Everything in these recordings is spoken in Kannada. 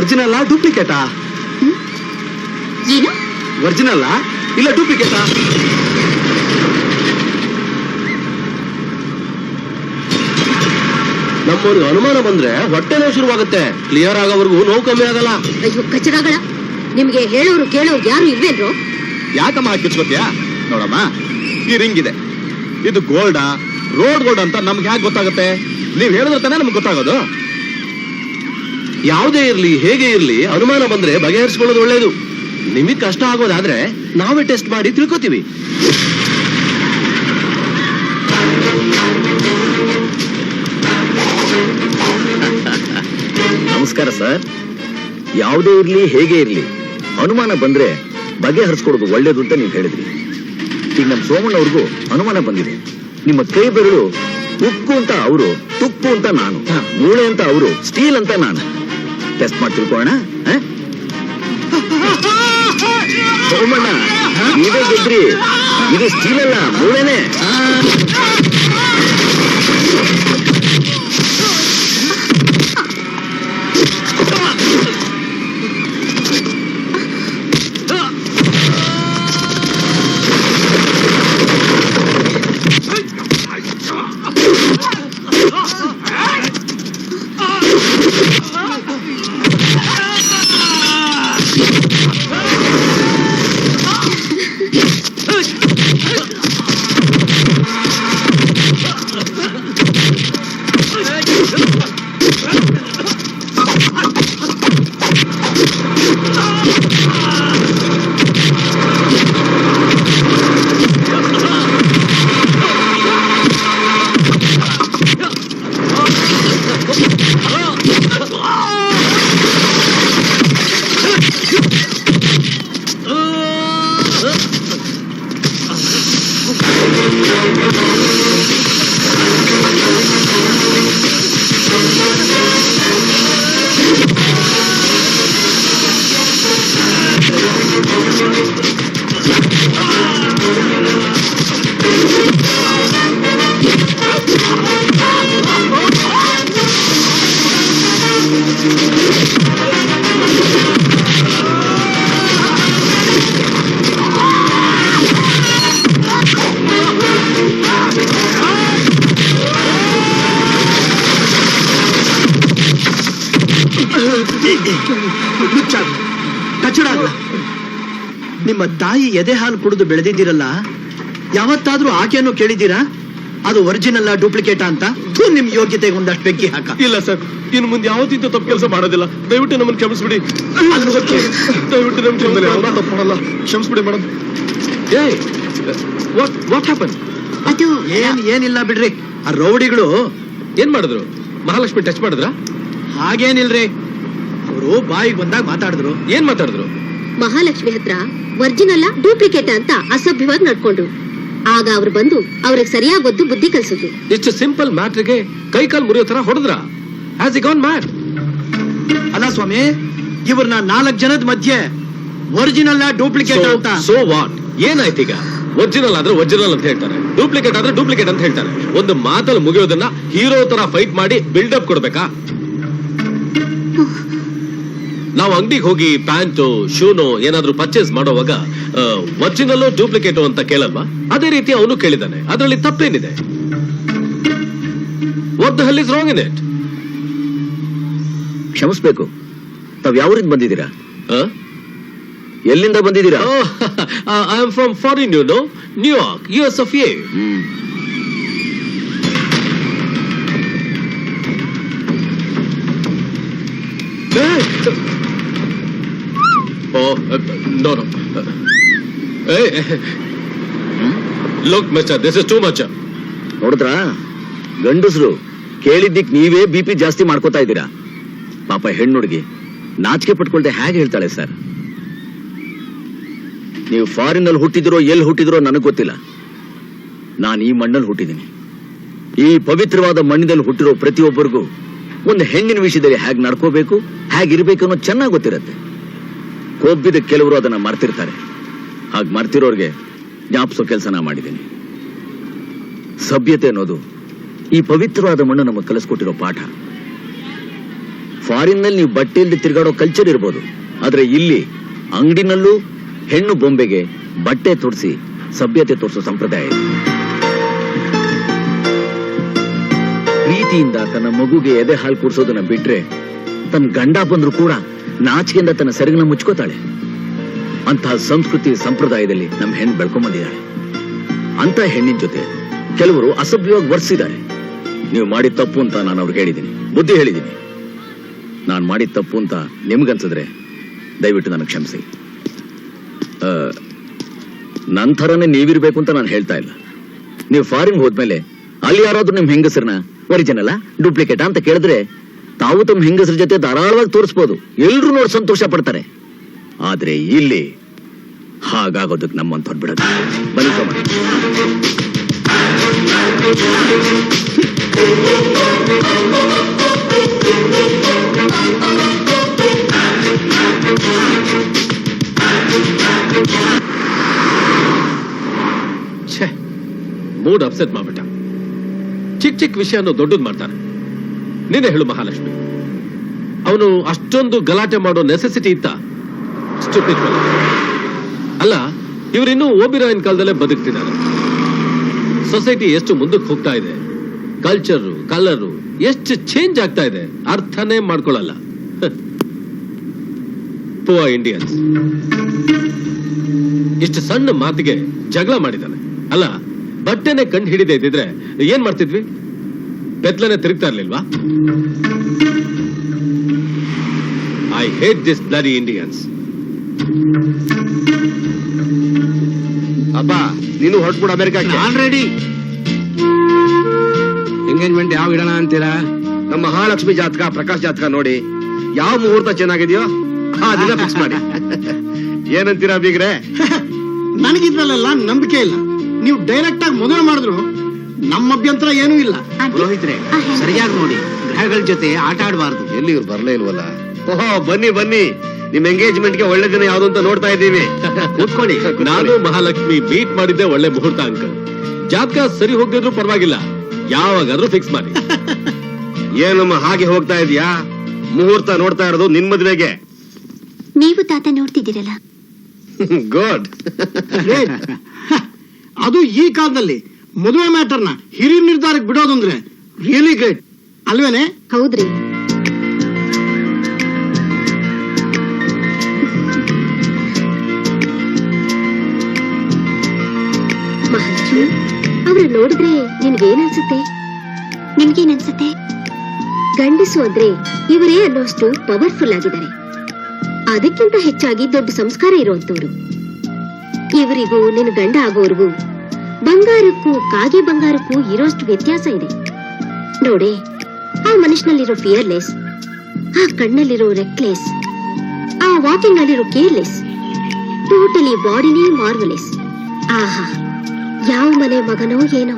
ಒರಿಜಿನಲ್ ಡೂಪ್ಲಿಕೇಟಾ ಏನು? ಒರಿಜಿನಲ್ ಇಲ್ಲ ಡೂಪ್ಲಿಕೇಟಾ ನಮ್ಮವ್ರಿಗೆ ಅನುಮಾನ ಬಂದ್ರೆ ಹೊಟ್ಟೆ ನೋವು ಶುರುವಾಗುತ್ತೆ. ಕ್ಲಿಯರ್ ಆಗೋವರೆಗೂ ನೋವು ಕಮ್ಮಿ ಆಗಲ್ಲ. ಅಯ್ಯೋ ಕಚಡಗಳ ನಿಮ್ಗೆ ಹೇಳೋರು ಕೇಳೋರು ಯಾರು ಇಲ್ವೇನ್ರು ಯಾಕಮ್ಮ ಹಾಕಿಸ್ಕೊತೀಯಾ ನೋಡಮ್ಮ ಈ ರಿಂಗ್ ಇದೆ. ಇದು ಗೋಲ್ಡಾ ರೋಡ್ ಗೋಲ್ಡ್ ಅಂತ ನಮ್ಗೆ ಯಾಕೆ ಗೊತ್ತಾಗುತ್ತೆ? ನೀವ್ ಹೇಳಿದ್ರೆ ತಾನೇ ನಮ್ಗೆ ಗೊತ್ತಾಗೋದು. ಯಾವುದೇ ಇರಲಿ ಹೇಗೆ ಇರಲಿ ಅನುಮಾನ ಬಂದ್ರೆ ಬಗೆಹರಿಸ್ಕೊಳ್ಳೋದು ಒಳ್ಳೇದು. ನಿಮಗ್ ಕಷ್ಟ ಆಗೋದಾದ್ರೆ ನಾವೇ ಟೆಸ್ಟ್ ಮಾಡಿ ತಿಳ್ಕೊತೀವಿ. ನಮಸ್ಕಾರ ಸರ್. ಯಾವುದೇ ಇರಲಿ ಹೇಗೆ ಇರಲಿ ಅನುಮಾನ ಬಂದ್ರೆ ಬಗೆಹರಿಸ್ಕೊಡೋದು ಒಳ್ಳೇದು ಅಂತ ನೀವು ಹೇಳಿದ್ರಿ. ಈಗ ನಮ್ಮ ಸೋಮಣ್ಣವ್ರಿಗೂ ಅನುಮಾನ ಬಂದಿದೆ. ನಿಮ್ಮ ಕೈ ಬೆರಳು ಉಕ್ಕು ಅಂತ ಅವರು ತುಕ್ಕು ಅಂತ ನಾನು ಮೂಳೆ ಅಂತ ಅವರು ಸ್ಟೀಲ್ ಅಂತ ನಾನು. ಟೆಸ್ಟ್ ಮಾಡಿ ತಿಳ್ಕೊಳ್ಳೋಣ? ಸೋಮಣ್ಣ ನೀವೇ ಗೆದ್ರಿ ಇದು ಸ್ಟೀಲ್ ಅಲ್ಲ ಮೂಳೆನೆ ನಿಮ್ಮ ತಾಯಿ ಎದೆ ಹಾಲು ಕುಡಿದು ಬೆಳೆದಿದ್ದೀರಲ್ಲ ಯಾವತ್ತಾದ್ರೂ ಆಕೆಯನ್ನು ಕೇಳಿದ್ದೀರಾ? ಅದು ಒರಿಜಿನಲ್ ಡೂಪ್ಲಿಕೇಟ್ ಅಂತ? ನಿಮ್ ಯೋಗ್ಯತೆಗೆ ಒಂದಷ್ಟು ಬೆಂಕಿ ಹಾಕ. ಇಲ್ಲ ಸರ್ ಇನ್ನು ಮುಂದೆ ಯಾವತ್ತಿದ್ದು ತಪ್ಪು ಕೆಲಸ ಮಾಡೋದಿಲ್ಲ. ದಯವಿಟ್ಟು ನಮ್ಮನ್ನು ಕ್ಷಮಿಸ್ಬಿಡಿ. ದಯವಿಟ್ಟು ನಮ್ಗೆ ಕ್ಷಮಿಸ್ಬಿಡಿ. ತಪ್ಪು ಮಾಡಲ್ಲ. ಕ್ಷಮಿಸ್ಬಿಡಿ ಮೇಡಮ್ ಏಯ್ ವಾಟ್ ವಾಟ್ ಹ್ಯಾಪನ್ ಅದು ಏನ್ ಏನಿಲ್ಲ ಬಿಡ್ರಿ. ಆ ರೌಡಿಗಳು ಏನ್ ಮಾಡಿದ್ರು? ಮಹಾಲಕ್ಷ್ಮಿ ಟಚ್ ಮಾಡಿದ್ರ? ಹಾಗೇನಿಲ್ರಿ. ಅವರು ಬಾಯಿಗೆ ಬಂದಾಗ ಮಾತಾಡಿದ್ರು. ಏನ್ ಮಾತಾಡಿದ್ರು? ಮಹಾಲಕ್ಷ್ಮಿ ಹತ್ರ ವರ್ಜಿನಲ್ಲ ಡೂಪ್ಲಿಕೇಟ್ ಅಂತ ಅಸಭ್ಯವಾಗಿ ನಡ್ಕೊಂಡ್ರು. ಆಗ ಅವ್ರು ಬಂದು ಅವ್ರಿಗೆ ಸರಿಯಾಗಿ ಗೊತ್ತು ಬುದ್ಧಿ ಕಲ್ಸಿದ್ರು. ಇಷ್ಟು ಸಿಂಪಲ್ ಮ್ಯಾಟ್ರಿಗೆ ಕೈ ಕಾಲ್ ಮುರಿಯೋ ತರ ಹೊಡೆದ್ರ? ಆಸ್ ಇ ಗೌನ್ ಮ್ಯಾಟ್ ಅಲ್ಲ ಸ್ವಾಮಿ ಇವ್ರನ್ನ ನಾಲ್ಕು ಜನದ ಮಧ್ಯೆ ಒರಿಜಿನಲ್ ಡೂಪ್ಲಿಕೇಟ್ ಅಂತ. ಸೋ ವಾಟ್ ಏನಾಯ್ತು ಈಗ? ಒರಿಜಿನಲ್ ಆದ್ರೆ ಒರಿಜಿನಲ್ ಅಂತ ಹೇಳ್ತಾರೆ. ಡೂಪ್ಲಿಕೇಟ್ ಆದ್ರೆ ಡೂಪ್ಲಿಕೇಟ್ ಅಂತ ಹೇಳ್ತಾರೆ. ಒಂದು ಮಾತಲ್ಲಿ ಮುಗಿಯೋದನ್ನ ಹೀರೋ ತರ ಫೈಟ್ ಮಾಡಿ ಬಿಲ್ಡಪ್ ಕೊಡ್ಬೇಕಾ? ನಾವು ಅಂಗಡಿಗೆ ಹೋಗಿ ಪ್ಯಾಂಟು ಶೂನು ಏನಾದ್ರೂ ಪರ್ಚೇಸ್ ಮಾಡೋವಾಗ ಒರಿಜಿನಲ್ ಡೂಪ್ಲಿಕೇಟು ಅಂತ ಕೇಳಲ್ವಾ? ಅದೇ ರೀತಿ ಅವನು ಕೇಳಿದ್ದಾನೆ ಅದರಲ್ಲಿ ತಪ್ಪೇನಿದೆ? ಹಲ್ ಇಸ್ ರಾಂಗ್ ಇನ್ ಇಟ್ ಕ್ಷಮಿಸ್ಬೇಕು. ತಾವ್ ಯಾವೂರಿಂದ ಬಂದಿದ್ದೀರಾ? ಎಲ್ಲಿಂದ ಬಂದಿದ್ದೀರಾ? I am from foreign you know New York U S of A no, no. Uh, hey, look, mister, this is too much. ನೋಡಿದ್ರಾ? ಗಂಡಸರು ಕೇಳಿದ್ದಿಕ್ ನೀವೇ ಬಿ ಪಿ ಜಾಸ್ತಿ ಮಾಡ್ಕೋತಾ ಇದ್ದೀರಾ? ಪಾಪ ಹೆಣ್ಣುಡುಗಿ ನಾಚಿಕೆ ಪಟ್ಕೊಳ್ದೆ ಹೇಗೆ ಹೇಳ್ತಾಳೆ ಸರ್? ನೀವು ಫಾರಿನ್ ಅಲ್ಲಿ ಹುಟ್ಟಿದಿರೋ ಎಲ್ಲಿ ಹುಟ್ಟಿದಿರೋ ನನಗೆ ಗೊತ್ತಿಲ್ಲ. ನಾನು ಈ ಮಣ್ಣಲ್ಲಿ ಹುಟ್ಟಿದ್ದೀನಿ. ಈ ಪವಿತ್ರವಾದ ಮಣ್ಣಿನಲ್ಲಿ ಹುಟ್ಟಿರೋ ಪ್ರತಿಯೊಬ್ಬರಿಗೂ ಒಂದು ಹೆಣ್ಣಿನ ವಿಷಯದಲ್ಲಿ ಹೇಗೆ ನಡ್ಕೋಬೇಕು ಹೇಗಿರ್ಬೇಕು ಅನ್ನೋ ಚೆನ್ನಾಗಿ ಗೊತ್ತಿರತ್ತೆ. ಕೊಬ್ಬಿದ ಕೆಲವರು ಅದನ್ನ ಮರ್ತಿರ್ತಾರೆ. ಹಾಗೆ ಮರ್ತಿರೋರ್ಗೆ ಜ್ಞಾಪಿಸೋ ಕೆಲಸ ನಾ ಮಾಡಿದ್ದೀನಿ. ಸಭ್ಯತೆ ಅನ್ನೋದು ಈ ಪವಿತ್ರವಾದ ಮಣ್ಣು ನಮಗೆ ಕಲಿಸ್ಕೊಟ್ಟಿರೋ ಪಾಠ. ಫಾರಿನ್ನಲ್ಲಿ ನೀವು ಬಟ್ಟೆ ಇಲ್ದೆ ತಿರುಗಾಡೋ ಕಲ್ಚರ್ ಇರ್ಬೋದು. ಆದ್ರೆ ಇಲ್ಲಿ ಅಂಗಡಿನಲ್ಲೂ ಹೆಣ್ಣು ಬೊಂಬೆಗೆ ಬಟ್ಟೆ ತೊಡಿಸಿ ಸಭ್ಯತೆ ತೋರಿಸೋ ಸಂಪ್ರದಾಯ ಇದೆ. ಪ್ರೀತಿಯಿಂದ ತನ್ನ ಮಗುಗೆ ಎದೆ ಹಾಲು ಕುಡಿಸೋದನ್ನ ಬಿಟ್ರೆ ತನ್ನ ಗಂಡ ಬಂದ್ರು ಕೂಡ ನಾಚಿಕೆಯಿಂದ ತನ್ನ ಸೆರಗನ್ನ ಮುಚ್ಕೋತಾಳೆ. ಅಂತಹ ಸಂಸ್ಕೃತಿ ಸಂಪ್ರದಾಯದಲ್ಲಿ ನಮ್ಮ ಹೆಣ್ಣು ಬೆಳ್ಕೊಂಬಂದಿದ್ದಾಳೆ. ಅಂತ ಹೆಣ್ಣಿನ ಜೊತೆ ಕೆಲವರು ಅಸಭ್ಯವಾಗಿ ವರ್ಸಿದ್ದಾರೆ. ನೀವು ಮಾಡಿದ ತಪ್ಪು ಅಂತ ನಾನು ಅವ್ರಿಗೆ ಹೇಳಿದ್ದೀನಿ. ಬುದ್ಧಿ ಹೇಳಿದ್ದೀನಿ. ನಾನು ಮಾಡಿದ ತಪ್ಪು ಅಂತ ನಿಮ್ಗನ್ಸಿದ್ರೆ ದಯವಿಟ್ಟು ನನಗೆ ಕ್ಷಮಿಸಿ. ನನ್ನ ನನ್ ಥರನೇ ನೀವಿರಬೇಕು ಅಂತ ನಾನು ಹೇಳ್ತಾ ಇಲ್ಲ. ನೀವು ಫಾರಿನ್ ಹೋದ್ಮೇಲೆ ಅಲ್ಲಿ ಯಾರಾದ್ರೂ ನಿಮ್ಮ ಹೆಂಗಸರನ್ನ ಒರಿಜಿನಲ್ಲ ಡೂಪ್ಲಿಕೇಟ್ ಅಂತ ಕೇಳಿದ್ರೆ ತಾವು ತಮ್ಮ ಹೆಂಗಸರ ಜೊತೆ ಧಾರಾಳವಾಗಿ ತೋರಿಸ್ಬೋದು. ಎಲ್ಲರೂ ನೋಡಿ ಸಂತೋಷ ಪಡ್ತಾರೆ. ಆದ್ರೆ ಇಲ್ಲಿ ಹಾಗಾಗೋದಕ್ಕೆ ನಮ್ಮಂತ ಹೊರಬಿಡೋದು ಬನ್ನಿ ಸೋಮ. ಮೂಡ್ ಅಪ್ಸೆಟ್ ಮಾಡ್ಬಿಟ್ಟ. ಚಿಕ್ಕ ಚಿಕ್ಕ ವಿಷಯನ ದೊಡ್ಡದು ಮಾಡ್ತಾನೆ ನೀನೇ ಹೇಳು ಮಹಾಲಕ್ಷ್ಮಿ. ಅವನು ಅಷ್ಟೊಂದು ಗಲಾಟೆ ಮಾಡೋ ನೆಸೆಸಿಟಿ ಇತ್ತ. ಅಲ್ಲ ಇವರಿನ್ನೂ ಓಬಿರಾಯನ್ ಕಾಲದಲ್ಲೇ ಬದುಕ್ತಿದ್ದಾರೆ. ಸೊಸೈಟಿ ಎಷ್ಟು ಮುಂದಕ್ಕೆ ಹೋಗ್ತಾ ಇದೆ. ಕಲ್ಚರು ಕಲರು ಎಷ್ಟು ಚೇಂಜ್ ಆಗ್ತಾ ಇದೆ. ಅರ್ಥನೇ ಮಾಡ್ಕೊಳ್ಳಲ್ಲ. ಪುವಾ ಇಂಡಿಯನ್ಸ್ ಇಷ್ಟು ಸಣ್ಣ ಮಾತಿಗೆ ಜಗಳ ಮಾಡಿದ್ದಾನೆ. ಅಲ್ಲ, ಬಟ್ಟೆನೆ ಕಂಡು ಹಿಡಿದೇ ಇದ್ದಿದ್ರೆ ಏನ್ ಮಾಡ್ತಿದ್ವಿ? ಬೆತ್ತಲನೆ ತಿರುಗ್ತಾ ಇರ್ಲಿಲ್ವಾ? I hate this bloody Indians ಅಪ್ಪ ನೀನು ಹೊರಟ್ಬಿಡು ಅಮೆರಿಕಕ್ಕೆ. ಆಲ್ರೆಡಿ ರೆಡಿ ಎಂಗೇಜ್ಮೆಂಟ್ ಯಾವ ಇಡೋಣ ಅಂತೀರಾ? ನಮ್ಮ ಮಹಾಲಕ್ಷ್ಮಿ ಜಾತಕ ಪ್ರಕಾಶ್ ಜಾತಕ ನೋಡಿ. ಯಾವ ಮುಹೂರ್ತ ಚೆನ್ನಾಗಿದೆಯೋ ಆ ದಿನ ಫಿಕ್ಸ್ ಮಾಡಿ. ಏನಂತೀರಾ ಬೀಗ್ರೆ? ನನಗಿದ್ರಲ್ಲೆಲ್ಲ ನಂಬಿಕೆ ಇಲ್ಲ. ನೀವು ಡೈರೆಕ್ಟ್ ಆಗಿ ಮೊದಲು ಮಾಡಿದ್ರು ನಮ್ಮ ಅಭ್ಯಂತರ ಏನೂ ಇಲ್ಲ. ಪುರೋಹಿತ್ರೆ ಸರಿಯಾಗಿ ನೋಡಿ. ಗ್ರಹಗಳ ಜೊತೆ ಆಟ ಆಡಬಾರ್ದು. ಎಲ್ಲಿ ಇವ್ರು ಬರ್ಲೇ ಇಲ್ವಲ್ಲ? ಓಹೋ ಬನ್ನಿ ಬನ್ನಿ. ನಿಮ್ ಎಂಗೇಜ್ಮೆಂಟ್ಗೆ ಒಳ್ಳೆ ದಿನ ಯಾವ್ದು ಅಂತ ನೋಡ್ತಾ ಇದ್ದೀವಿ. ಕೂತ್ಕೊಳ್ಳಿ. ನಾನು ಮಹಾಲಕ್ಷ್ಮಿ ಮೀಟ್ ಮಾಡಿದ್ದೆ ಒಳ್ಳೆ ಮುಹೂರ್ತ ಅಂಕ ಜಾತಕ ಸರಿ ಹೋಗಿದ್ರು ಪರವಾಗಿಲ್ಲ. ಯಾವಾಗಾದ್ರೂ ಫಿಕ್ಸ್ ಮಾಡಿ. ಏನಮ್ಮ ಹಾಗೆ ಹೋಗ್ತಾ ಇದೀಯಾ? ಮುಹೂರ್ತ ನೋಡ್ತಾ ಇರೋದು ನಿನ್ ಮದ್ವೆಗೆ. ನೀವು ತಾತ ನೋಡ್ತಿದ್ದೀರಲ್ಲ. ಗುಡ್ ಅದು ಈ ಕಾಲದಲ್ಲಿ. ಮದುವೆ ಮ್ಯಾಟರ್ನ ಹಿರಿಯ ನಿರ್ಧಾರಕ್ಕೆ ಬಿಡೋದು ಅಂದ್ರೆ ರಿಯಲಿ ಗ್ರೇಟ್ ಅಲ್ವೇನೆ? ಹೌದ್ರಿ. ಮಹಾಲಕ್ಷ್ಮಿ ನೋಡಿದ್ರೆ ನಿನ್ಗೇನ್ ಅನ್ಸುತ್ತೆ? ನಿನ್ಗೇನ್ ಅನ್ಸುತ್ತೆ ಗಂಡಸು ಅಂದ್ರೆ ಇವರೇ ಅನ್ನೋಷ್ಟು ಪವರ್ಫುಲ್ ಆಗಿದ್ದಾರೆ. ಅದಕ್ಕಿಂತ ಹೆಚ್ಚಾಗಿ ದೊಡ್ಡ ಸಂಸ್ಕಾರ ಇರುವಂತವ್ರು ಇವರಿಗೂ ನಿನ್ ಗಂಡ ಆಗೋರ್ಗೂ ಬಂಗಾರಕ್ಕೂ, ಕಾಗೆ ಬಂಗಾರಕ್ಕೂ ಇರೋಷ್ಟು ವ್ಯತ್ಯಾಸ ಇದೆ. ನೋಡಿ, ಆ ಮನುಷ್ಯನಲ್ಲಿರೋ ಫಿಯರ್ಲೆಸ್ ಆ ಕಣ್ಣಲ್ಲಿರೋ ರೆಕ್ಲೆಸ್ ಆ ವಾಕಿಂಗ್ ನಲ್ಲಿರೋ ಕೇರ್ಲೆಸ್ ಟೋಟಲಿ ಬಾಡಿನೇ ಮಾರ್ವಲೆಸ್ ಆಹಾ, ಯಾವ ಮನೆ ಮಗನೋ ಏನೋ.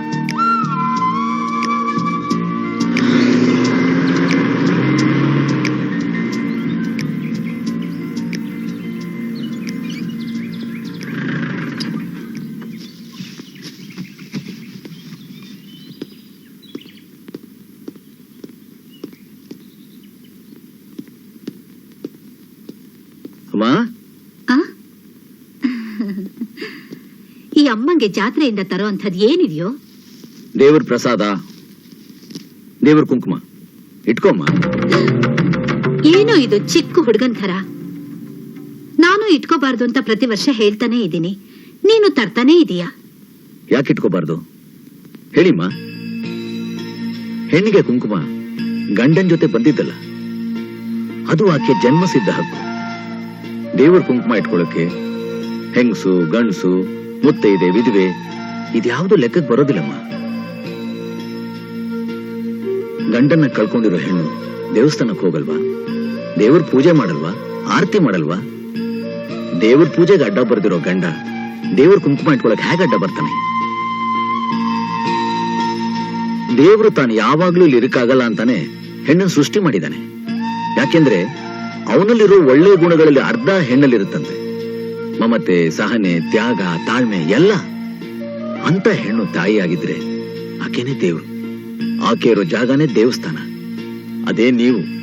ಅಮ್ಮ ಆ? ಈ ಅಮ್ಮಂಗೆ ಜಾತ್ರೆಯಿಂದ ತರೋ ಅಂಥದ್ದು ಏನಿದೆಯೋ? ದೇವ್ರ ಪ್ರಸಾದ ದೇವ್ರ ಕುಂಕುಮ. ಇಟ್ಕೋಮ್ಮ. ಏನೋ ಇದು ಚಿಕ್ಕ ಹುಡುಗನ್ ತರ ನಾನು ಇಟ್ಕೋಬಾರ್ದು ಅಂತ ಪ್ರತಿ ವರ್ಷ ಹೇಳ್ತಾನೆ ಇದ್ದೀನಿ. ನೀನು ತರ್ತಾನೆ ಇದೀಯಾ? ಯಾಕೆ ಇಟ್ಕೋಬಾರ್ದು? ಹೇಳಿಮ್ಮ. ಹೆಣ್ಣಿಗೆ ಕುಂಕುಮ ಗಂಡನ್ ಜೊತೆ ಬಂದಿದ್ದಲ್ಲ. ಅದು ಆಕೆ ಜನ್ಮಸಿದ್ಧ ಹಕ್ಕು. ದೇವರ ಕುಂಕುಮ ಇಟ್ಕೊಳ್ಳೋಕೆ ಹೆಂಗಸು, ಗಂಡಸು ಮುತ್ತೈದೆ ವಿಧವೆ, ಇದ್ಯಾವುದು ಲೆಕ್ಕಕ್ಕೆ ಬರೋದಿಲ್ಲಮ್ಮ. ಗಂಡನ್ನ ಕಳ್ಕೊಂಡಿರೋ ಹೆಣ್ಣು ದೇವಸ್ಥಾನಕ್ಕೆ ಹೋಗಲ್ವಾ? ದೇವ್ರ ಪೂಜೆ ಮಾಡಲ್ವಾ? ಆರತಿ ಮಾಡಲ್ವಾ? ದೇವ್ರ ಪೂಜೆಗೆ ಅಡ್ಡ ಬರ್ದಿರೋ ಗಂಡ ದೇವ್ರ ಕುಂಕುಮ ಇಟ್ಕೊಳಕ್ ಹೇಗೆ ಅಡ್ಡ ಬರ್ತಾನೆ? ದೇವರು ತಾನು ಯಾವಾಗ್ಲೂ ಇಲ್ಲಿ ಇರಕ್ಕಾಗಲ್ಲ ಅಂತಾನೆ ಹೆಣ್ಣನ್ನು ಸೃಷ್ಟಿ ಮಾಡಿದ್ದಾನೆ. ಯಾಕೆಂದ್ರೆ ಅವನಲ್ಲಿರೋ ಒಳ್ಳೆ ಗುಣಗಳಲ್ಲಿ ಅರ್ಧ ಹೆಣ್ಣಲ್ಲಿರುತ್ತಂತೆ. ಮಮತೆ, ಸಹನೆ, ತ್ಯಾಗ, ತಾಳ್ಮೆ ಎಲ್ಲ ಅಂತ ಹೆಣ್ಣು ತಾಯಿಯಾಗಿದ್ರೆ ಆಕೆನೇ ದೇವ್ರು. ಆಕೆ ಇರೋ ಜಾಗನೇ ದೇವಸ್ಥಾನ. ಅದೇ ನೀವು.